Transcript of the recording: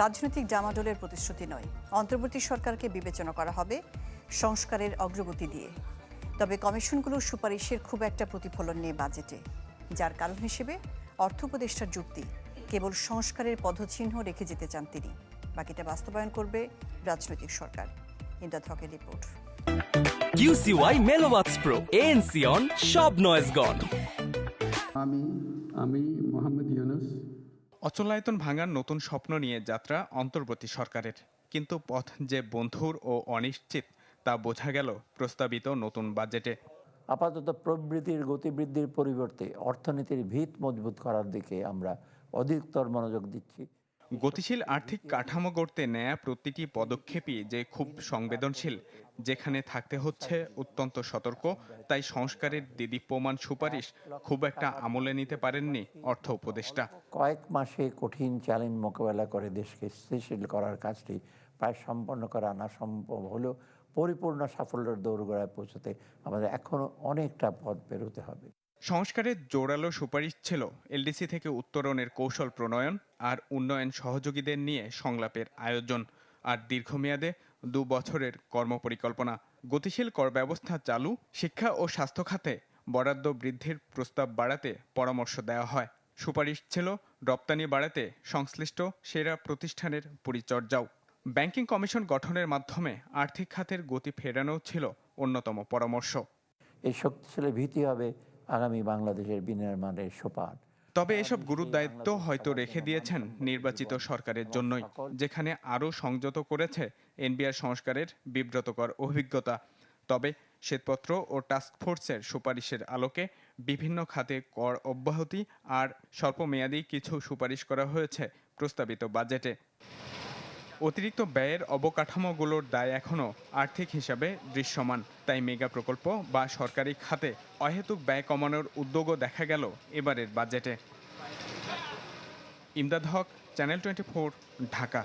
রাজনৈতিক ডামাডোলের প্রতিশ্রুতি নয়। অন্তর্বর্তী সরকারকে বিবেচনা করা হবে সংস্কারের অগ্রগতি দিয়ে। তবে কমিশনগুলোর সুপারিশের খুব একটা প্রতিফলন নেই বাজেটে। যার কারণ হিসেবে অর্থ উপদেষ্টার যুক্তি কেবল সংস্কারের পদচিহ্ন রেখে যেতে চান তিনি। বাকিটা বাস্তবায়ন করবে রাজনৈতিক সরকার। হকের report. QCY Melomax pro ANC on সব নয়েজ গন। আমি আমি মোহাম্মদ ইউনুস অচলায়তন ভাঙার নতুন স্বপ্ন নিয়ে যাত্রা অন্তর্বর্তী সরকারের। কিন্তু পথ যে বন্ধুর ও অনিশ্চিত, তা বোঝা গেল প্রস্তাবিত নতুন বাজেটে। আপাতত প্রবৃদ্ধির গতিবৃদ্ধির পরিবর্তে অর্থনীতির ভিত মজবুত করার দিকে আমরা অধিকতর মনোযোগ দিচ্ছি। গতিশীল আর্থিক কাঠামো গড়তে নেয়া প্রতিটি পদক্ষেপই যে খুব সংবেদনশীল, যেখানে থাকতে হচ্ছে অত্যন্ত সতর্ক, তাই সংস্কারের দিদিপ্যমান সুপারিশ খুব একটা আমলে নিতে পারেননি অর্থ উপদেষ্টা। কয়েক মাসে কঠিন চ্যালেঞ্জ মোকাবেলা করে দেশকে স্থিতিশীল করার কাজটি প্রায় সম্পন্ন করা না সম্ভব হলেও পরিপূর্ণ সাফল্যের দৌড়গোড়ায় পৌঁছতে আমাদের এখনও অনেকটা পথ পেরোতে হবে। সংস্কারের জোরালো সুপারিশ ছিল এলডিসি থেকে উত্তরণের কৌশল প্রণয়ন আর উন্নয়ন সহযোগীদের নিয়ে সংলাপের আয়োজন। আর দীর্ঘমেয়াদে দু বছরের কর্মপরিকল্পনা, গতিশীল কর ব্যবস্থা চালু, শিক্ষা ও স্বাস্থ্য খাতে বরাদ্দ বৃদ্ধির প্রস্তাব বাড়াতে পরামর্শ দেওয়া হয়। সুপারিশ ছিল রপ্তানি বাড়াতে সংশ্লিষ্ট সেরা প্রতিষ্ঠানের পরিচর্যাও। ব্যাংকিং কমিশন গঠনের মাধ্যমে আর্থিক খাতের গতি ফেরানো ছিল অন্যতম পরামর্শ। এই শক্তিশালী ভীতি হবে আগামী বাংলাদেশের বিনির্মাণের সোপান। তবে এসব গুরুদায়িত্ব হয়তো রেখে দিয়েছেন নির্বাচিত সরকারের জন্যই যেখানে আরও সংযত করেছে এনবিআর সংস্কারের বিব্রতকর অভিজ্ঞতা। তবে শ্বেতপত্র ও টাস্কফোর্সের সুপারিশের আলোকে বিভিন্ন খাতে কর অব্যাহতি আর স্বল্পমেয়াদী কিছু সুপারিশ করা হয়েছে প্রস্তাবিত বাজেটে। অতিরিক্ত ব্যয়ের অবকাঠামোগুলোর দায় এখনও আর্থিক হিসাবে দৃশ্যমান। তাই মেগা প্রকল্প বা সরকারি খাতে অহেতুক ব্যয় কমানোর উদ্যোগও দেখা গেল এবারের বাজেটে। Imdad Haque, channel twenty Dhaka.